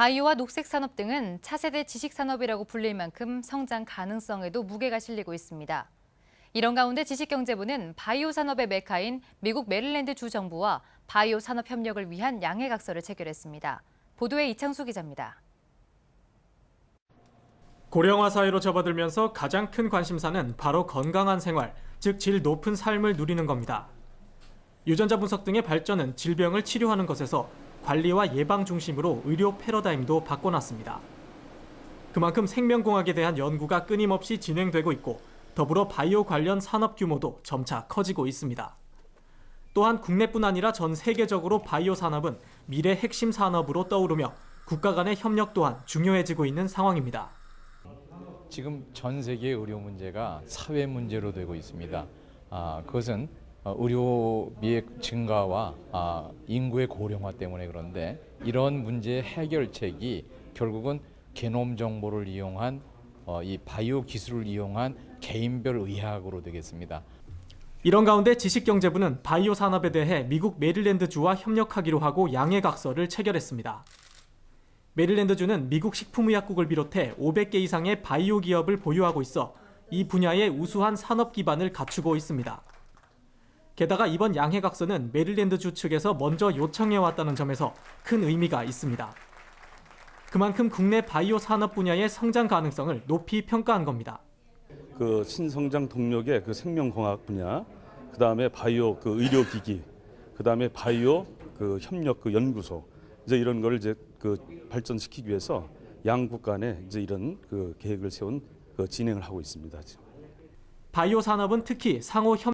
바이오와 녹색 산업 등은 차세대 지식 산업이라고 불릴 만큼 성장 가능성에도 무게가 실리고 있습니다. 이런 가운데 지식경제부는 바이오 산업의 메카인 미국 메릴랜드 주 정부와 바이오 산업 협력을 위한 양해각서를 체결했습니다. 보도에 이창수 기자입니다. 고령화 사회로 접어들면서 가장 큰 관심사는 바로 건강한 생활, 즉 질 높은 삶을 누리는 겁니다. 유전자 분석 등의 발전은 질병을 치료하는 것에서 관리와 예방 중심으로 의료 패러다임도 바꿔놨습니다. 그만큼 생명공학에 대한 연구가 끊임없이 진행되고 있고 더불어 바이오 관련 산업 규모도 점차 커지고 있습니다. 또한 국내뿐 아니라 전 세계적으로 바이오 산업은 미래 핵심 산업으로 떠오르며 국가 간의 협력 또한 중요해지고 있는 상황입니다. 지금 전 세계 의료 문제가 사회 문제로 되고 있습니다. 아, 그것은 어, 의료비의 증가와 아, 인구의 고령화 때문에 그런데 이런 문제의 해결책이 결국은 게놈 정보를 이용한 어, 이 바이오 기술을 이용한 개인별 의학으로 되겠습니다. 이런 가운데 지식경제부는 바이오 산업에 대해 미국 메릴랜드주와 협력하기로 하고 양해각서를 체결했습니다. 메릴랜드주는 미국 식품의약국을 비롯해 500개 이상의 바이오 기업을 보유하고 있어 이 분야의 우수한 산업 기반을 갖추고 있습니다. 게다가 이번 양해각서는 메릴랜드주 측에서 먼저 요청해왔다는 점에서 큰 의미가 있습니다. 그만큼 국내 바이오 산업 분야의 성장 가능성을 높이 평가한 겁니다. 그 신성장 동력의 그 생명공학 분야, 그 다음에 바이오 그 의료기기, 그 다음에 바이오 그 협력 그 연구소 이제 이런 거를 이제 그 발전시키기 위해서 양국 간에 이제 이런 그 계획을 세운 그 진행을 하고 있습니다. 지금. 바이오 산업은 특히 상호 협